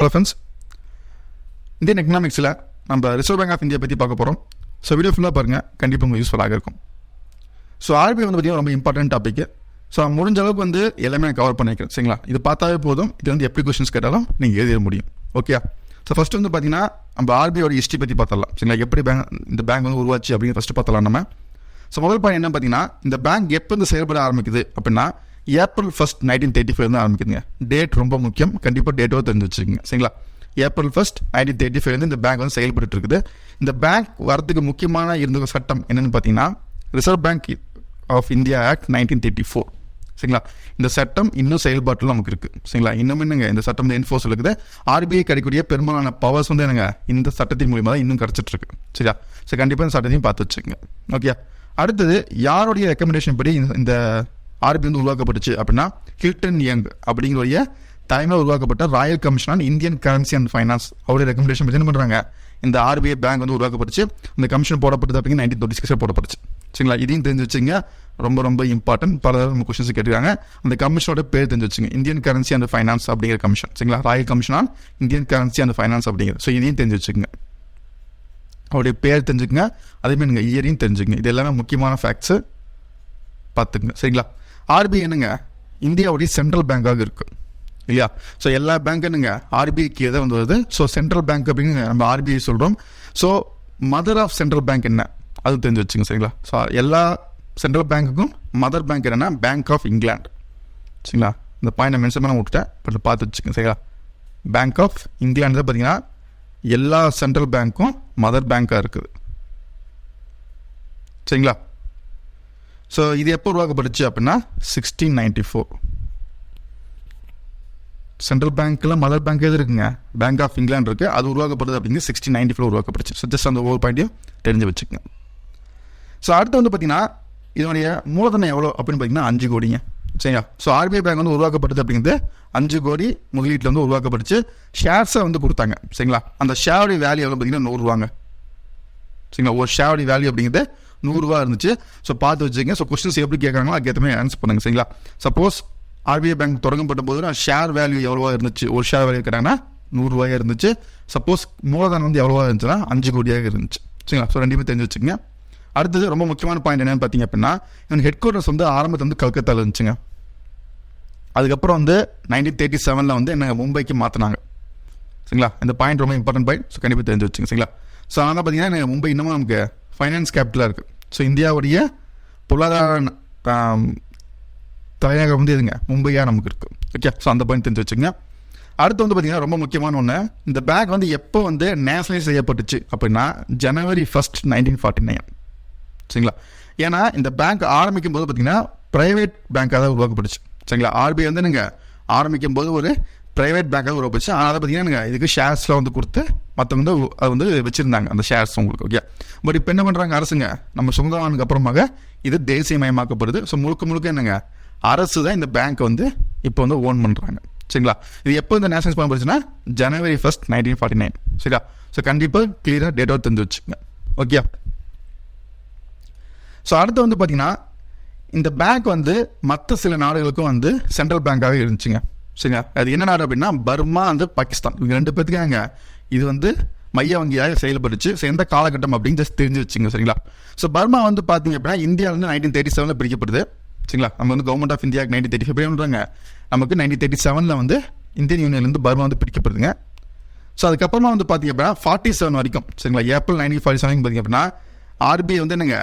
Hello friends Indian எக்கனாமிக்ஸில் நம்ம reserve bank of India பற்றி பார்க்க போகிறோம் ஸோ வீடியோ ஃபுல்லாக பாருங்கள் கண்டிப்பாக உங்களுக்கு யூஸ்ஃபுல்லாக இருக்கும். ஸோ ஆர்பிஐ வந்து பார்த்தீங்கன்னா ரொம்ப இம்பார்ட்டன்ட் டாப்பிக்கு ஸோ முடிஞ்ச அளவுக்கு வந்து எல்லாமே நான் கவர் பண்ணிக்கிறேன். சரிங்களா? இது பார்த்தாவே போதும். இது வந்து எப்படி கொஷின்ஸ் கேட்டாலும் நீங்கள் எழுதிட முடியும். ஓகே ஸோ ஃபஸ்ட்டு வந்து பார்த்தீங்கன்னா நம்ம ஆர்பிஐயோட ஹிஸ்ட்ரி பற்றி பார்த்தரலாம் சரிங்களா? எப்படி பேங்க் இந்த பேங்க் வந்து உருவாச்சு அப்படின்னு ஃபஸ்ட்டு பார்த்தலாம் நம்ம. ஸோ முதல் பாயிண்ட் என்ன பார்த்தீங்கன்னா இந்த பேங்க் எப்போ இந்த செயல்பட ஆரம்பிக்குது அப்படின்னா April first nineteen thirty five தான் ஆரம்பிக்குதுங்க டேட் ரொம்ப முக்கியம். கண்டிப்பாக டேட்டோ தெரிஞ்சு வச்சுக்கோங்க. சரிங்களா? ஏப்ரல் ஃபர்ஸ்ட் நைன்டீன் தேர்ட்டி ஃபைவ்லேருந்து இந்த பேங்க் வந்து செயல்பட்டு இருக்குது. இந்த பேங்க் வரதுக்கு முக்கியமான இருந்த சட்டம் என்னென்னு பார்த்தீங்கன்னா reserve bank of India act nineteen thirty four சரிங்களா? இந்த சட்டம் இன்னும் செயல்பாட்டில் நமக்கு இருக்குது சரிங்களா? இன்னும் என்னங்க? இந்த சட்டம் வந்து என்ஃபோர்ஸ் இருக்குது. ஆர்பிஐ கிடைக்கக்கூடிய பெரும்பாலான பவர்ஸ் வந்து என்னங்க? இந்த சட்டத்தின் மூலியமாக தான் இன்னும் கிடச்சிட்ருக்கு சரியா? ஸோ கண்டிப்பாக இந்த சட்டத்தையும் பார்த்து வச்சுக்கோங்க. ஓகே அடுத்தது யாருடைய ரெக்கமெண்டேஷன் படி இந்த- ஆர்பிஐ வந்து உருவாக்கப்பட்டுச்சு அப்படின்னா ஹில்டன் யங் அப்படிங்கிற தலைமையில் உருவாக்கப்பட்ட royal commission on Indian currency and finance. அவருடைய ரெக்கமெண்டேஷன் பற்றி என்ன பண்ணுறாங்க இந்த ஆர்பிஐ பேங்க் வந்து உருவாக்கப்பட்டுச்சு. இந்த கமிஷன் போடப்பட்டது அப்படிங்க நைன்டீன் டுவெண்ட்டி சிக்ஸில் போடப்பட்டுச்சு. சரிங்களா? இதையும் தெரிஞ்சு வச்சுங்க. ரொம்ப ரொம்ப இம்பார்ட்டன்ட் பல கொஸ்டின்ஸ் கேட்டுருக்காங்க. அந்த கமிஷனோட பேர் தெரிஞ்சு வச்சுங்க. இந்தியன் கரன்சி அண்ட் ஃபைனான்ஸ் அப்படிங்கிற கமிஷன். சரிங்களா? Royal commission on Indian currency and finance அப்படிங்கிறது. ஸோ இதையும் தெரிஞ்சு வச்சுக்கோங்க அவருடைய பேர் தெரிஞ்சுக்கங்க. அதேமாதிரி நீங்கள் இயரையும் தெரிஞ்சுக்கங்க. இது எல்லாமே முக்கியமான ஃபேக்ட்ஸு பார்த்துக்குங்க. சரிங்களா? ஆர்பிஐ என்னங்க? இந்தியாவுடைய சென்ட்ரல் பேங்காக இருக்கு. இல்லையா? ஸோ எல்லா பேங்க் என்னங்க? ஆர்பிஐக்கு எதை வந்து வருது ஸோ சென்ட்ரல் பேங்க் அப்படின்னு நம்ம ஆர்பிஐ சொல்கிறோம் so mother of central bank என்ன? அது தெரிஞ்சு வச்சுங்க சரிங்களா? ஸோ எல்லா சென்ட்ரல் பேங்க்குக்கும் மதர் பேங்க் என்னென்னா பேங்க் ஆஃப் இங்கிலாந்து சரிங்களா? இந்த பாயிண்ட் மென்ஷன் பண்ண விட்டுட்டேன். பட் பார்த்து வச்சுக்கோங்க சரிங்களா? பேங்க் ஆஃப் இங்கிலாந்து தான் பார்த்தீங்கன்னா எல்லா சென்ட்ரல் பேங்க்கும் மதர் பேங்காக இருக்குது. சரிங்களா? ஸோ இது எப்போ உருவாக்கப்பட்டுச்சு அப்படின்னா சிக்ஸ்டீன் நைன்டி ஃபோர் சென்ட்ரல் பேங்க்கில் மதர் பேங்க் எது இருக்குங்க? பேங்க் ஆஃப் இங்கிலாந்து இருக்குது அது உருவாக்கப்படுது அப்படிங்கிறது சிக்ஸ்டீன் நைன்டி ஃபோர் உருவாக்கப்பட்டுச்சு ஸோ ஜஸ்ட் அந்த ஒவ்வொரு பாயிண்ட்டையும் தெரிஞ்சு வச்சுக்கோங்க. ஸோ அடுத்து வந்து பார்த்தீங்கன்னா இதனுடைய மூலதனம் எவ்வளோ அப்படின்னு பார்த்தீங்கன்னா அஞ்சு கோடிங்க. சரிங்களா ஸோ ஆர்பிஐ பேங்க் வந்து உருவாக்கப்படுது அப்படிங்கிறது அஞ்சு கோடி முதலீட்டில் வந்து உருவாக்கப்பட்டுச்சு. ஷேர்ஸை வந்து கொடுத்தாங்க. சரிங்களா? அந்த ஷேருடைய வேல்யூ எவ்வளோ பார்த்தீங்கன்னா நூறுரூவாங்க சரிங்களா? ஒரு ஷேருடைய வேல்யூ அப்படிங்கிறது நூறுரூவா இருந்துச்சு. ஸோ பார்த்து வச்சுக்கங்க. ஸோ கொஸ்டின்ஸ் எப்படி கேட்குறாங்களோ அதுக்கேற்ற மாதிரி ஆன்சர் பண்ணுங்க. சரிங்களா? சப்போஸ் ஆர்பிஐ பேங்க் தொடங்கப்பட்ட போது ஷேர் வேல்யூ எவ்வளோவா இருந்துச்சு. ஒரு ஷேர் வேல்யூ கேட்டாங்கன்னா நூறுரூவாயா இருந்துச்சு. சப்போஸ் மூலதனம் வந்து எவ்வளோவா இருந்துச்சுன்னா அஞ்சு கோடியாக இருந்துச்சு. சரிங்களா? ஸோ ரெண்டுமே தெரிஞ்சு வச்சுக்கோங்க. அடுத்தது ரொம்ப முக்கியமான பாயிண்ட் என்னன்னு பார்த்தீங்க அப்படின்னா இவன் ஹெட் குவார்ட்டர்ஸ் வந்து ஆரம்பத்தில் வந்து கல்கத்தாவில் இருந்துச்சுங்க. அதுக்கப்புறம் வந்து நைன்டீன் தேர்ட்டி செவனில் வந்து என்ன மும்பைக்கு மாற்றினாங்க சரிங்களா? இந்த பாயிண்ட் ரொம்ப இம்பார்ட்டன்ட் பாயிண்ட் ஸோ கண்டிப்பாக தெரிஞ்சு வச்சுங்க சரிங்களா? ஸோ அதனால் பார்த்தீங்கன்னா எனக்கு மும்பை இன்னமும் நமக்கு ஃபைனான்ஸ் கேபிட்டலாக இருக்குது ஸோ இந்தியாவுடைய பொருளாதார தலைநகரம் வந்து எதுங்க? மும்பையாக நமக்கு இருக்குது ஓகே ஸோ அந்த பாயிண்ட் தெரிஞ்சு வச்சுங்க அடுத்து வந்து பார்த்தீங்கன்னா ரொம்ப முக்கியமான ஒன்று இந்த பேங்க் வந்து எப்போ வந்து நேஷனலைஸ் செய்யப்பட்டுச்சு அப்படின்னா January first nineteen forty nine சரிங்களா? ஏன்னா இந்த பேங்க் ஆரம்பிக்கும் போது பார்த்தீங்கன்னா ப்ரைவேட் பேங்க்காக தான் உருவாக்கப்பட்டுச்சு. சரிங்களா? ஆர்பிஐ வந்து நீங்கள் ஆரம்பிக்கும் போது ஒரு ப்ரைவேட் பேங்க்காக உருவாக்கப்பட்டுச்சு. ஆனால் அதை பார்த்தீங்கன்னா நீங்கள் இதுக்கு ஷேர்ஸ்லாம் வந்து கொடுத்து மற்றவங்க வந்து அது வந்து வச்சுருந்தாங்க அந்த ஷேர்ஸ் உங்களுக்கு ஓகே பட் இப்போ என்ன பண்ணுறாங்க அரசுங்க? நம்ம சுதந்திரமானதுக்கு அப்புறமாக இது தேசியமயமாக்கப்படுது. ஸோ முழுக்க முழுக்க என்னங்க? அரசு தான் இந்த பேங்க்கை வந்து இப்போ வந்து ஓன் பண்ணுறாங்க சரிங்களா? இது எப்போ இந்த நேஷனல் நேஷனல்ஸ் போச்சுன்னா January first nineteen forty nine சரியா ஸோ கண்டிப்பாக கிளியராக டேட் ஆஃப் தெரிஞ்சு வச்சுக்கோங்க. ஓகே ஸோ அடுத்து வந்து பார்த்தீங்கன்னா இந்த பேங்க் வந்து மற்ற சில நாடுகளுக்கும் வந்து சென்ட்ரல் பேங்காகவே இருந்துச்சுங்க. சரிங்களா? அது என்ன நாடு அப்படின்னா பர்மா வந்து பாகிஸ்தான். இவங்க ரெண்டு பேர்த்துக்காங்க இது வந்து மைய வங்கியாக செயல்பட்டுச்சு. ஸோ எந்த காலகட்டம் அப்படின்னு ஜஸ்ட் தெரிஞ்சு வச்சுங்க சரிங்களா? ஸோ பர்மா வந்து பார்த்தீங்க அப்படின்னா இந்தியா வந்து நைன்டீன் தேர்ட்டி செவனில் பிரிக்கப்படுது சரிங்களா? நம்ம வந்து government of India nineteen thirty five பண்ணுறாங்க நமக்கு நைன்டீன் தேர்ட்டி செவனில் வந்து இந்தியன் யூனியன்லேருந்து பர்மா வந்து பிரிக்கப்படுதுங்க. ஸோ அதுக்கப்புறமா வந்து பார்த்தீங்க அப்படின்னா ஃபார்ட்டி செவன் வரைக்கும். சரிங்களா? ஏப்ரல் நைன்டீன் ஃபார்ட்டி செவன் பார்த்தீங்க அப்படின்னா ஆர்பிஐ வந்து என்னங்க?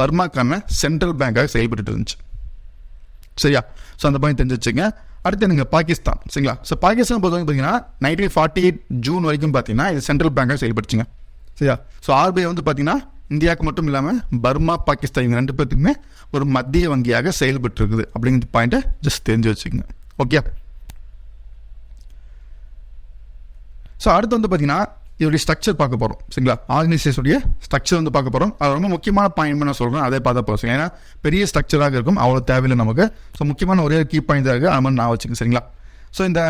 பர்மாக்கான சென்ட்ரல் பேங்காக செயல்பட்டு இருந்துச்சு. சரியா? ஸோ அந்த பாயிண்ட் தெரிஞ்சு வச்சுங்க. அடுத்து எனக்கு பாகிஸ்தான் சரிங்களா? ஸோ பாகிஸ்தான் பொறுத்தவரைக்கும் பார்த்தீங்கன்னா நைன்டீன் ஃபார்ட்டி எயிட் ஜூன் வரைக்கும் பார்த்தீங்கன்னா இது சென்ட்ரல் பேங்காக செயல்படுச்சுங்க சரியா? ஸோ ஆர்பிஐ வந்து பார்த்தீங்கன்னா இந்தியாவுக்கு மட்டும் இல்லாமல் பர்மா பாகிஸ்தான் இவங்க ரெண்டு பேர்த்துக்குமே ஒரு மத்திய வங்கியாக செயல்பட்டு இருக்குது அப்படிங்கிற பாயிண்ட்டை ஜஸ்ட் தெரிஞ்சு வச்சுக்கோங்க. ஓகே ஸோ அடுத்து வந்து பார்த்தீங்கன்னா இதோடைய ஸ்ட்ரக்சர் பார்க்க போகிறோம் சரிங்களா? ஆர்கனைசேஷனுடைய ஸ்ட்ரக்சர் வந்து பார்க்க போகிறோம் அது ரொம்ப முக்கியமான பாயிண்ட் நான் சொல்கிறேன் அதே பார்த்தா போகிறோம் ஏன்னா பெரிய ஸ்ட்ரக்சராக இருக்கும். அவ்வளோ தேவையில்லை நமக்கு. ஸோ முக்கியமான ஒரே கீ பாயிண்ட் இருக்குது அது மாதிரி நான் வச்சுக்கேன் சரிங்களா? ஸோ இந்த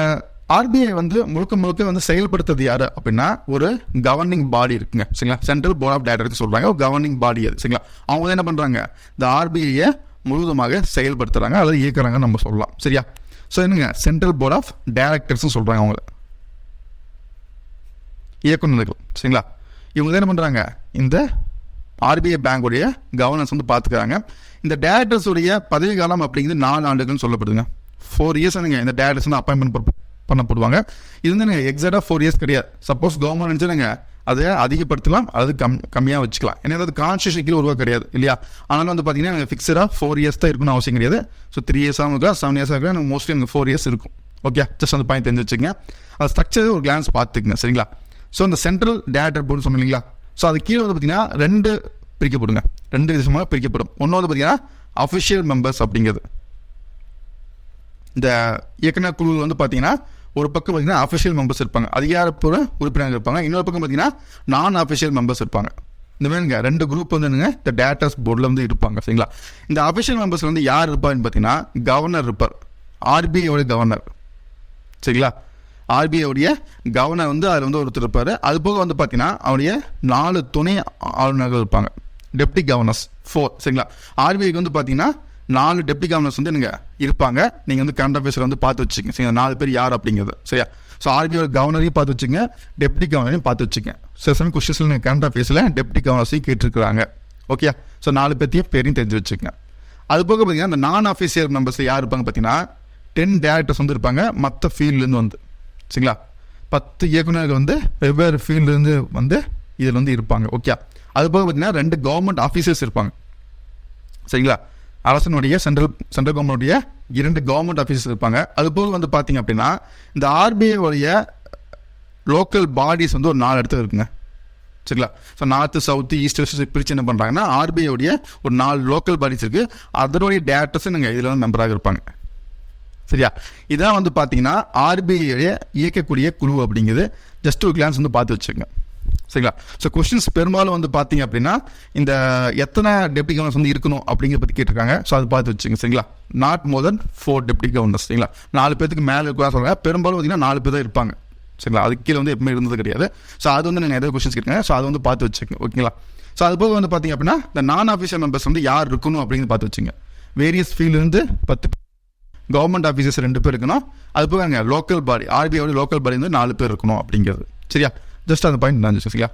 ஆர்பிஐ வந்து முழுக்க முழுக்க வந்து செயல்படுத்துறது யார் அப்படின்னா ஒரு கவர்னிங் பாடி இருக்குங்க. சரிங்களா? சென்ட்ரல் போர்ட் ஆஃப் டைரக்டர் சொல்கிறாங்க ஒரு கவர்னிங் பாடி அது. சரிங்களா? அவங்க வந்து என்ன பண்ணுறாங்க இந்த ஆர்பிஐயை முழுவதுமாக செயல்படுத்துகிறாங்க அதை இயக்குறாங்கன்னு நம்ம சொல்லலாம். சரியா? ஸோ என்னங்க? சென்ட்ரல் போர்ட் ஆஃப் டைரக்டர்ஸ்னு சொல்கிறாங்க அவங்கள. இயக்குநர்கள் சரிங்களா? இவங்க தான் என்ன பண்ணுறாங்க இந்த ஆர்பிஐ பேங்குடைய கவர்னன்ஸ் வந்து பார்த்துக்கிறாங்க இந்த டேரக்டர்ஸுடைய பதவி காலம் அப்படிங்கிறது நாலு ஆண்டுகள்னு சொல்லப்படுதுங்க. ஃபோர் இயர்ஸ் நீங்கள் இந்த டேரக்டர்ஸ் வந்து அப்பாயின்மெண்ட் பண்ணப்படுவாங்க. இது வந்து நீங்கள் எக்ஸாக்டாக ஃபோர் இயர்ஸ் கிடையாது. சப்போஸ் கவர்மெண்ட் நினச்சி நீங்கள் அதை அதிகப்படுத்தலாம். அது கம் கம்மியாக வச்சுக்கலாம். ஏன்னா அது கான்ஸ்டியூஷன் கீழே உருவா கிடையாது இல்லையா? ஆனாலும் வந்து பார்த்தீங்கன்னா ஃபிக்ஸடாக ஃபோர் இயர்ஸ் தான் இருக்கணும்னு அவசியம் கிடையாது. ஸோ த்ரீ இயர்ஸாகவும் இருக்கலாம் செவன் இயர்ஸாக இருக்கலாம் மோஸ்ட்லி எனக்கு ஃபோர் இயர்ஸ் இருக்கும். ஓகே ஜஸ்ட் அந்த பாயிண்ட் தெரிஞ்சு வச்சுங்க அது ஸ்ட்ரக்சர் ஒரு கிளான்ஸ் பார்த்துக்குங்க சரிங்களா? ஸோ இந்த சென்ட்ரல் டேரக்டர் போர்டு சொன்னீங்க இல்லைங்களா? ஸோ அது கீழே வந்து பார்த்தீங்கன்னா ரெண்டு பிரிக்கப்படுங்க ரெண்டு விதமாக பிரிக்கப்படும். ஒன்று வந்து பார்த்தீங்கன்னா அஃபிஷியல் மெம்பர்ஸ் அப்படிங்கிறது. இந்த இயக்குனர் குழு வந்து பார்த்தீங்கன்னா ஒரு பக்கம் பார்த்தீங்கன்னா அஃபிஷியல் மெம்பர்ஸ் இருப்பாங்க. அதிகாரப்பூர்வ உறுப்பினர்கள் இருப்பாங்க. இன்னொரு பக்கம் பார்த்தீங்கன்னா நான் அஃபிஷியல் மெம்பர்ஸ் இருப்பாங்க. இந்த மாதிரிங்க ரெண்டு குரூப் வந்து என்னங்க? இந்த டேட்டர்ஸ் போர்டில் வந்து இருப்பாங்க. சரிங்களா? இந்த அஃபிஷியல் மெம்பர்ஸ் வந்து யார் இருப்பாருன்னு பார்த்தீங்கன்னா கவர்னர் இருப்பார். ஆர்பிஐயோட கவர்னர் சரிங்களா? ஆர்பிஐடைய கவர்னர் வந்து அதில் வந்து ஒருத்தர் இருப்பார். அது போக வந்து பார்த்தீங்கன்னா அவருடைய நாலு துணை ஆளுநர்கள் இருப்பாங்க. டெப்டி கவர்னர்ஸ் ஃபோர் சரிங்களா? ஆர்பிஐக்கு வந்து பார்த்தீங்கன்னா நாலு டெப்டி கவர்னர்ஸ் வந்து நீங்கள் இருப்பாங்க. நீங்கள் வந்து கரண்ட் அஃபேர்ஸில் வந்து பார்த்து வச்சுக்கங்க. சரிங்களா? நாலு பேர் யார் அப்படிங்கிறது. சரியா? ஸோ ஆர்பிஐ கவர்னரையும் பார்த்து வச்சுங்க டெப்டி கவர்னரையும் பார்த்து வச்சுங்க சில சமயம் கொஸ்டின்ஸில் நீங்கள் கரண்ட் அஃபேர்ஸில் டெப்டி கவர்னர்ஸையும் கேட்டுருக்குறாங்க. ஓகே ஸோ நாலு பேர்த்தையும் பேரையும் தெரிஞ்சு வச்சுக்கங்க. அது போக பார்த்தீங்கன்னா அந்த நான் ஆஃபீஸியர் மெம்பர்ஸ் யார் இருப்பாங்க பார்த்தீங்கன்னா டென் டேரக்டர்ஸ் வந்து இருப்பாங்க. மற்ற ஃபீல்ட்லேருந்து வந்து. சரிங்களா? பத்து இயக்குநர்கள் வந்து வெவ்வேறு ஃபீல்டுலேருந்து வந்து இதில் வந்து இருப்பாங்க. ஓகே அது போக பார்த்தீங்கன்னா ரெண்டு கவர்மெண்ட் ஆஃபீஸர்ஸ் இருப்பாங்க. சரிங்களா? அரசனுடைய சென்ட்ரல் சென்ட்ரல் கவர்மெண்ட்டுடைய இரண்டு கவர்மெண்ட் ஆஃபீஸர்ஸ் இருப்பாங்க. அது போக வந்து பார்த்தீங்க அப்படின்னா இந்த ஆர்பிஐ உடைய லோக்கல் பாடிஸ் வந்து ஒரு நாலு இடத்துல இருக்குங்க. சரிங்களா? So north south east west பிரித்து என்ன பண்ணுறாங்கன்னா ஆர்பிஐ உடைய ஒரு நாலு லோக்கல் பாடிஸ் இருக்குது அதனுடைய டேரக்டர்ஸும் நீங்கள் இதில் வந்து மெம்பராக இருப்பாங்க. சரியா? இதான் வந்து பார்த்தீங்கன்னா ஆர்பிஐ இயக்கக்கூடிய குழு அப்படிங்கிறது ஜஸ்ட் ஒரு கிளான்ஸ் வந்து பார்த்து வச்சுக்கோங்க. சரிங்களா? ஸோ கொஸ்டின்ஸ் பெரும்பாலும் வந்து பார்த்தீங்க அப்படின்னா இந்த எத்தனை டெப்டி கவர்னர்ஸ் வந்து இருக்கணும் அப்படிங்கிற பற்றி கேட்டிருக்காங்க. ஸோ அது பார்த்து வச்சுங்க சரிங்களா? Not more than four deputy governors சரிங்களா? நாலு பேருக்கு மேலே இருக்கா சொல்கிறாங்க பெரும்பாலும் பார்த்தீங்கன்னா நாலு பேர் தான் இருப்பாங்க. சரிங்களா? அதுக்கு கீழே வந்து எப்பவுமே இருந்தது கிடையாது. ஸோ அது வந்து நீங்கள் எதாவது கொஸ்டின்ஸ் கேட்குங்க ஸோ அதை வந்து பார்த்து வச்சுக்கோங்க. ஓகேங்களா ஸோ அது போக வந்து பார்த்தீங்க அப்படின்னா இந்த நான் ஆஃபீஷியல் மெம்பர்ஸ் வந்து யார் இருக்கணும் அப்படிங்கிறது பார்த்து வச்சுங்க வேரியஸ் ஃபீல்ட்லேருந்து பத்து கவர்மெண்ட் ஆஃபீஸர்ஸ் ரெண்டு பேர் இருக்கணும். அது போக அங்கே லோக்கல் பாடி ஆர்பிஐயோட லோக்கல் பாடி வந்து நாலு பேர் இருக்கணும் அப்படிங்கிறது. சரியா? ஜஸ்ட் அந்த பாயிண்ட் நான் சரியா?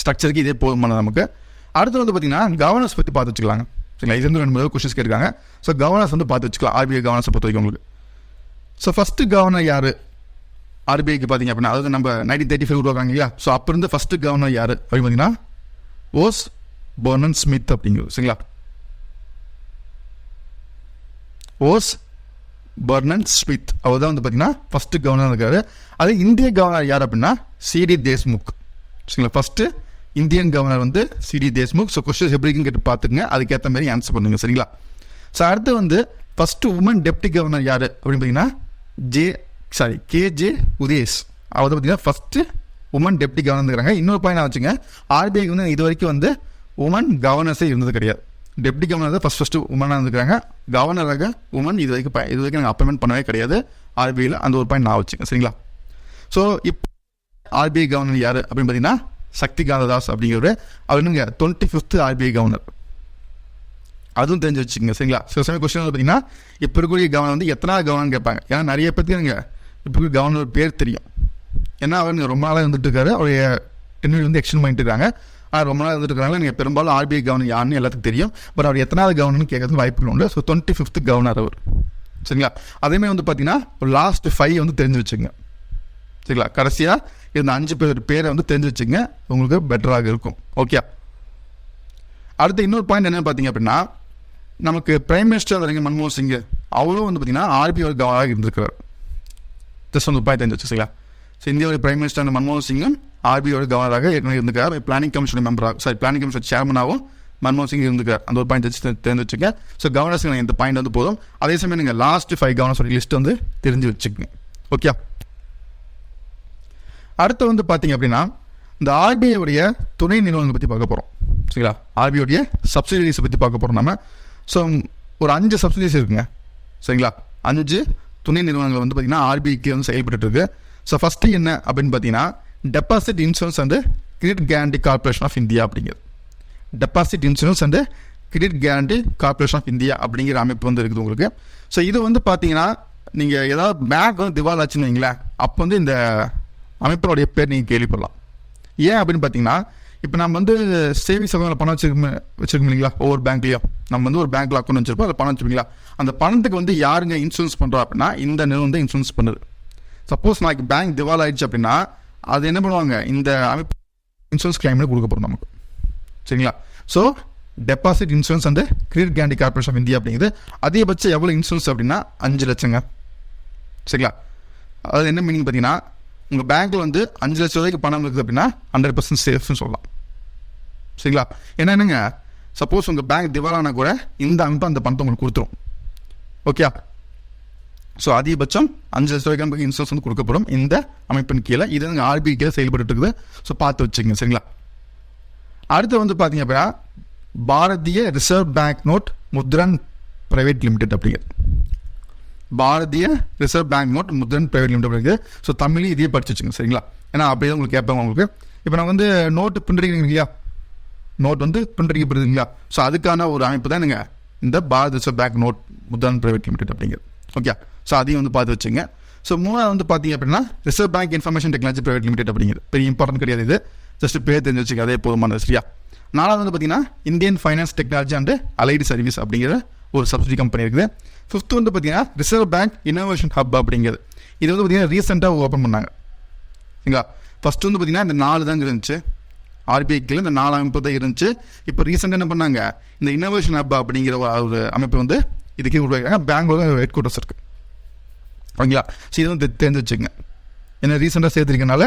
ஸ்ட்ரக்சருக்கு இதே போதுமான நமக்கு. அடுத்து வந்து பார்த்தீங்கன்னா கவர்னன்ஸ் பற்றி பார்த்து வச்சுக்கலாங்க. சரிங்களா? இது வந்து ரெண்டு மூணு கொஸ்டின்ஸ் கேட்குறாங்க ஸோ கவர்னன்ஸ் வந்து பார்த்து வச்சுக்கலாம். ஆர்பிஐ கவர்னன்ஸை பொறுத்த வரைக்கும் உங்களுக்கு. ஸோ ஃபஸ்ட்டு கவர்னர் யார்? ஆர்பிஐக்கு பார்த்தீங்க அப்படின்னா அதாவது நம்ம நைன்டீன் தேர்ட்டி ஃபைவ் உருவாக்காங்க இல்லையா? ஸோ அப்போ இருந்து ஃபஸ்ட்டு கவர்னர் யார்? அப்படின்னு பார்த்தீங்கன்னா ஓஸ் பர்னன் ஸ்மித் அப்படிங்கிறது சரிங்களா? ஓஸ் பர்னன் ஸ்மித் அவர் தான் வந்து பார்த்தீங்கன்னா ஃபஸ்ட்டு கவர்னர் இருக்காரு. அது இந்திய கவர்னர் யார் அப்படின்னா சிடி தேஷ்முக் சரிங்களா? ஃபஸ்ட்டு இந்தியன் கவர்னர் வந்து C D Deshmukh so questions எப்படி இருக்குன்னு கேட்டு பார்த்துக்குங்க. அதுக்கேற்ற மாதிரி ஆன்சர் பண்ணுங்க. சரிங்களா? ஸோ அடுத்து வந்து ஃபஸ்ட்டு உமன் டெப்டி கவர்னர் யார் அப்படின்னு பார்த்தீங்கன்னா ஜே சாரி கேஜே உதேஷ் அவர் வந்து பார்த்தீங்கன்னா ஃபஸ்ட்டு உமன் டெப்டி கவர்னர் இருக்கிறாங்க இன்னொரு பாயிண்ட் வச்சுங்க ஆர்பிஐக்கு வந்து இது வரைக்கும் வந்து உமன் கவர்னர்ஸே இருந்தது கிடையாது. டெப்டி கவர்னர் தான் ஃபஸ்ட் ஃபஸ்ட்டு உமனாக இருந்துக்கிறாங்க கவர்னராக உமன் இது வரைக்கும் இது வரைக்கும் நாங்கள் அப்பாயின்மெண்ட் பண்ணவே கிடையாது. ஆர்பிஐயில் அந்த ஒரு பாயிண்ட் நான் வச்சுக்கேன். சரிங்களா? ஸோ இப்போ ஆர்பிஐ கவர்னர் யார் அப்படின்னு பார்த்தீங்கன்னா சக்திகாந்த தாஸ் அப்படிங்கிறவர். அவர் என்னங்க? டுவெண்ட்டி ஃபிஃப்த் ஆர்பிஐ கவர்னர் அதுவும் தெரிஞ்சு வச்சுக்கோங்க. சரிங்களா? சில சமயம் கொஸ்டின் பார்த்தீங்கன்னா இப்போ இருக்கக்கூடிய கவர்னர் வந்து எத்தனாவது கவர்னர்னு கேட்பாங்க. ஏன்னா நிறைய பேருக்கு எனக்கு இப்போ இருக்கிற கவர்னர் பேர் தெரியும். ஏன்னா அவர் ரொம்ப நாளாக இருந்துட்டு இருக்காரு. அவருடைய டென்யூர் வந்து எக்ஸ்டெண்ட் பண்ணிட்டு இருக்காங்க. ஆனால் ரொம்ப நாள் இருந்துட்டு நீங்கள் பெரும்பாலும் ஆர்பிஐ கவர்னர் யாருன்னு எல்லாத்துக்கும் தெரியும். பட் அவர் எத்தனாவது கவர்னர்னு கேட்கறது வாய்ப்புகள் உண்டு. ஸோ டுவெண்ட்டி ஃபிஃப்த் கவர்னர் அவர். சரிங்களா? அதேமாதிரி வந்து பார்த்தீங்கன்னா ஒரு லாஸ்ட் ஃபைவ் வந்து தெரிஞ்சு வச்சுங்க சரிங்களா? கடைசியாக இந்த அஞ்சு பேர் பேரை வந்து தெரிஞ்சு வச்சுங்க உங்களுக்கு பெட்டராக இருக்கும். ஓகே அடுத்து இன்னொரு பாயிண்ட் என்ன பார்த்தீங்க அப்படின்னா நமக்கு பிரைம் மினிஸ்டர் தரீங்க மன்மோகன் சிங் அவரும் வந்து பார்த்தீங்கன்னா ஆர்பிஐ கவர்னராக இருந்திருக்கிறார். ஜஸ்ட் வந்து பாயிண்ட் தெரிஞ்சு வச்சுங்களா ஸோ இந்தியாவுடைய பிரைம் மினிஸ்டர் மன்மோகன் சிங்கும் ஆர்பிஐயோட கவர்னராக ஏற்கனவே இருந்திருக்கார் பிளானிங் கமிஷன் மெம்பராக சாரி பிளானிங் கமிஷன் சேர்மனாகவும் மன்மோகன் சிங் இருந்திருக்கார் அந்த ஒரு பாயிண்ட் தெரிஞ்சு தெரிஞ்சு வச்சுக்க ஸோ கவர்னர்ஸ் இந்த பாயிண்ட் வந்து போதும். அதே சமயம் நீங்கள் லாஸ்ட் ஃபைவ் கவர்னர்ஸோட லிஸ்ட் வந்து தெரிஞ்சு வச்சுக்கோங்க. ஓகே அடுத்து வந்து பார்த்தீங்க அப்படின்னா இந்த ஆர்பிஐடைய துணை நிறுவனங்களை பற்றி பார்க்க போகிறோம் சரிங்களா? ஆர்பிஐடைய சப்சிடிஸை பற்றி பார்க்க போகிறோம் நம்ம ஸோ ஒரு அஞ்சு சப்சிடிஸ் இருக்குங்க. சரிங்களா? அஞ்சு துணை நிறுவனங்கள் வந்து பார்த்தீங்கன்னா ஆர்பிஐக்கு வந்து செயல்பட்டு இருக்கு. ஸோ ஃபஸ்ட்டு என்ன அப்படின்னு பார்த்தீங்கன்னா deposit insurance and credit guarantee corporation of India அப்படிங்கிறது deposit insurance and credit guarantee corporation of India அப்படிங்கிற அமைப்பு வந்து இருக்குது உங்களுக்கு. ஸோ இது வந்து பார்த்தீங்கன்னா நீங்கள் ஏதாவது பேங்க் வந்து திவால் ஆச்சுன்னு வைங்களேன் அப்போ வந்து இந்த அமைப்பினுடைய பேர் நீங்கள் கேள்விப்படலாம். ஏன் அப்படின்னு பார்த்தீங்கன்னா இப்போ நம்ம வந்து சேவிங்ஸ் அக்கௌண்ட்டில் பணம் வச்சிருக்கோம் வச்சிருக்கோம் இல்லைங்களா? ஒவ்வொரு பேங்க்லேயும் நம்ம வந்து ஒரு பேங்க்ல அக்கௌண்ட் வச்சிருப்போம் அதில் பணம் வச்சுருக்கீங்களா அந்த பணத்துக்கு வந்து யாருங்க இன்சூரன்ஸ் பண்ணுறோம் அப்படின்னா இந்த நிறுவனம் தான் இன்சூரன்ஸ் பண்ணுது. சப்போஸ் நாளைக்கு பேங்க் திவால் ஆயிடுச்சு அப்படின்னா அது என்ன பண்ணுவாங்க? இந்த அமைப்பு இன்சூரன்ஸ் கிளைமில் கொடுக்க போகிறோம் நமக்கு. சரிங்களா? ஸோ டெபாசிட் இன்சூரன்ஸ் அந்த credit guarantee corporation of India அப்படிங்கிறது அதிகபட்சம் எவ்வளோ இன்சூரன்ஸ் அப்படின்னா அஞ்சு லட்சங்க. சரிங்களா? அது என்ன மீனிங் பார்த்தீங்கன்னா உங்கள் பேங்க்கில் வந்து அஞ்சு லட்சம் ரூபாய்க்கு பணம் இருக்குது அப்படின்னா ஹண்ட்ரட் பர்சன்ட் சேஃப்னு சொல்லலாம். சரிங்களா? ஏன்னா என்னங்க? சப்போஸ் உங்கள் பேங்க் திவாலானா கூட இந்த அமைப்பு அந்த பணத்தை உங்களுக்கு கொடுத்துரும். ஓகே ஸோ அதிகபட்சம் அஞ்சு லட்ச ரூபாய்க்கு நமக்கு இன்சூரன்ஸ் வந்து கொடுக்கப்படும். இந்த அமைப்பின் கீழே இது வந்து ஆர்பிஐ கீழே செயல்பட்டு இருக்குது. ஸோ பார்த்து வச்சுங்க சரிங்களா? அடுத்து வந்து பார்த்தீங்க அப்படின்னா Bharatiya reserve bank note Mudran private limited அப்படிங்கிறது Bharatiya reserve bank note Mudran private limited அப்படிங்கிறது ஸோ தமிழ் இதையே படிச்சு வச்சுங்க சரிங்களா? ஏன்னா அப்படியே தான் உங்களுக்கு கேட்பாங்க உங்களுக்கு. இப்போ நான் வந்து நோட்டு பிரிண்டிங் இல்லையா? நோட் வந்து பிரிண்டடிக்கப்படுது இல்லையா? ஸோ அதுக்கான ஒரு அமைப்பு தான் நீங்கள் இந்த Bharat reserve bank note Mudran private limited அப்படிங்கிறது ஓகே ஸோ அதையும் வந்து பார்த்து வச்சுங்க. ஸோ மூணாவது வந்து பார்த்தீங்க அப்படின்னா reserve bank information technology private limited அப்படிங்கிறது. பெரிய இம்பார்ட்டன்ட் கிடையாது இது. ஜஸ்ட் பேர் தெரிஞ்சு வச்சுக்க அதே போதுமானது சரியா? நாலாவது வந்து பார்த்தீங்கன்னா Indian finance technology and allied service அப்படிங்கிற ஒரு சப்சிடி கம்பெனி இருக்குது. ஃபிஃப்த் வந்து பார்த்தீங்கன்னா ரிசர்வ் பேங்க் இன்னோவேஷன் ஹப் அப்படிங்கிறது. இது வந்து பார்த்தீங்கன்னா ரீசெண்டாக ஓப்பன் பண்ணாங்க. சரிங்களா? ஃபஸ்ட்டு வந்து பார்த்தீங்கன்னா இந்த நாலு தாங்க இருந்துச்சு. ஆர்பிஐக்கில் இந்த நாலு அமைப்பு தான் இருந்துச்சு. இப்போ ரீசெண்டாக என்ன பண்ணாங்க? இந்த இன்னோவேஷன் ஹப் அப்படிங்கிற ஒரு அமைப்பு வந்து இதுக்கே உருவாக்கிறாங்க பெங்களூர் ஹெட் குவார்ட்டர்ஸ் இருக்குது ஓகேங்களா? ஸோ இது வந்து தெ- தெரிஞ்சு வச்சுக்கங்க ஏன்னா ரீசெண்டாக சேர்த்துருக்கனால